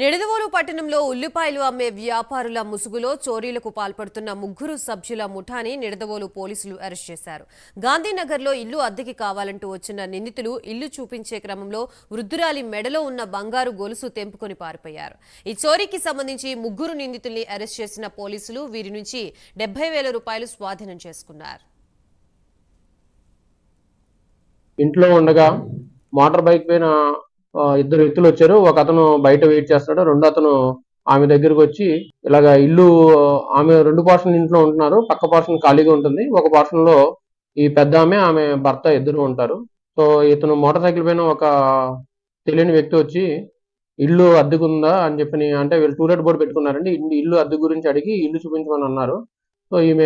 నిడదవోలు పట్టణంలో ఉల్లిపాయలు అమ్మే వ్యాపారుల ముసుగులో చోరీలకు పాల్పడుతున్న ముగ్గురు సభ్యుల ముఠాని నిడదవోలు పోలీసులు అరెస్ట్ చేశారు. గాంధీనగర్లో ఇల్లు అద్దెకి కావాలంటూ వచ్చిన నిందితులు ఇల్లు చూపించే క్రమంలో వృద్ధురాలి మెడలో ఉన్న బంగారు గొలుసు తెంపుకొని పారిపోయారు. ఈ చోరీకి సంబంధించి ముగ్గురు నిందితుల్ని అరెస్ట్ చేసిన పోలీసులు వీరి నుంచి డెబ్బై వేల రూపాయలు స్వాధీనం చేసుకున్నారు. ఇంట్లో ఉండగా మోటార్ బైక్ పైన ఇద్దరు వ్యక్తులు వచ్చారు. ఒక అతను బయట వెయిట్ చేస్తాడు రెండో అతను ఆమె దగ్గరకు వచ్చి ఇలాగ ఇల్లు ఆమె రెండు పోర్షన్ ఇంట్లో ఉంటున్నారు. పక్క పోర్షన్ ఖాళీగా ఉంటుంది. ఒక పోర్షన్లో ఈ పెద్ద ఆమె ఆమె భర్త ఇద్దరు ఉంటారు. సో ఇతను మోటార్ సైకిల్ పైన ఒక తెలియని వ్యక్తి వచ్చి ఇల్లు అద్దెకుందా? అని చెప్పి అంటే వీళ్ళు టూలెట్ బోర్డు పెట్టుకున్నారండి. ఇల్లు- అద్దె గురించి అడిగి ఇల్లు చూపించమని అన్నారు. సో ఈమె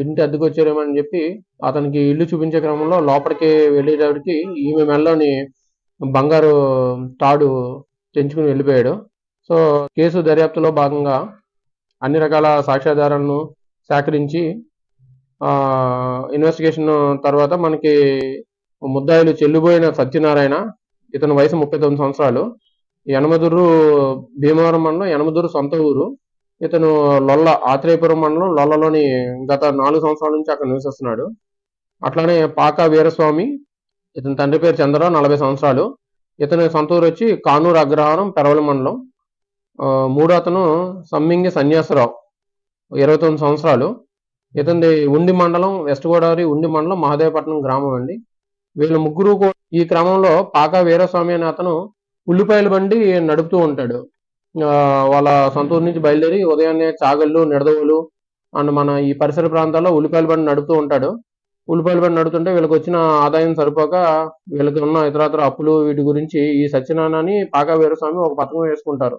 ఇంటి అద్దెకు వచ్చారేమో అని చెప్పి అతనికి ఇల్లు చూపించే క్రమంలో లోపలికి వెళ్ళేటప్పటికి ఈమె మెడలోని బంగారు తాడు తెంచుకుని వెళ్ళిపోయాడు. సో కేసు దర్యాప్తులో భాగంగా అన్ని రకాల సాక్ష్యాధారాలను సేకరించి ఇన్వెస్టిగేషన్ తర్వాత మనకి ముద్దాయిలు చెల్లిపోయిన సత్యనారాయణ ఇతని వయసు ముప్పై తొమ్మిది సంవత్సరాలు. యనమదురు భీమవరం మండలం యనమదురు సొంత ఊరు. ఇతను లొల్ల ఆత్రేయపురం మండలం లొల్లలోని గత నాలుగు సంవత్సరాల నుంచి అక్కడ నివసిస్తున్నాడు. అట్లానే పాక వీరస్వామి ఇతని తండ్రి పేరు చంద్రరావు నలభై సంవత్సరాలు. ఇతని సొంత ఊరు వచ్చి కానూరు అగ్రహారం పెరవలి మండలం. ఆ, మూడో అతను సమ్మింగి సన్యాసరావు. ఇరవై తొమ్మిది సంవత్సరాలు. ఇతనిది ఉండి మండలం వెస్ట్ గోదావరి ఉండి మండలం మహదేవపట్నం గ్రామం అండి. వీళ్ళ ముగ్గురు ఈ క్రమంలో పాకా వీరస్వామి అనే అతను ఉల్లిపాయల బండి నడుపుతూ ఉంటాడు. ఆ, వాళ్ళ సొంత ఊరు నుంచి బయలుదేరి ఉదయాన్నే చాగళ్ళు నిడదవులు అండ్ మన ఈ పరిసర ప్రాంతాల్లో ఉల్లిపాయల బండి నడుపుతూ ఉంటాడు. ఉల్లిపాయల బండి నడుతుంటే వీళ్ళకి వచ్చిన ఆదాయం సరిపోక వీళ్ళకి ఉన్న ఇతరత్ర అప్పులు వీటి గురించి ఈ సత్యనారాయణని పాకా వీరస్వామి ఒక పథకం వేసుకుంటారు.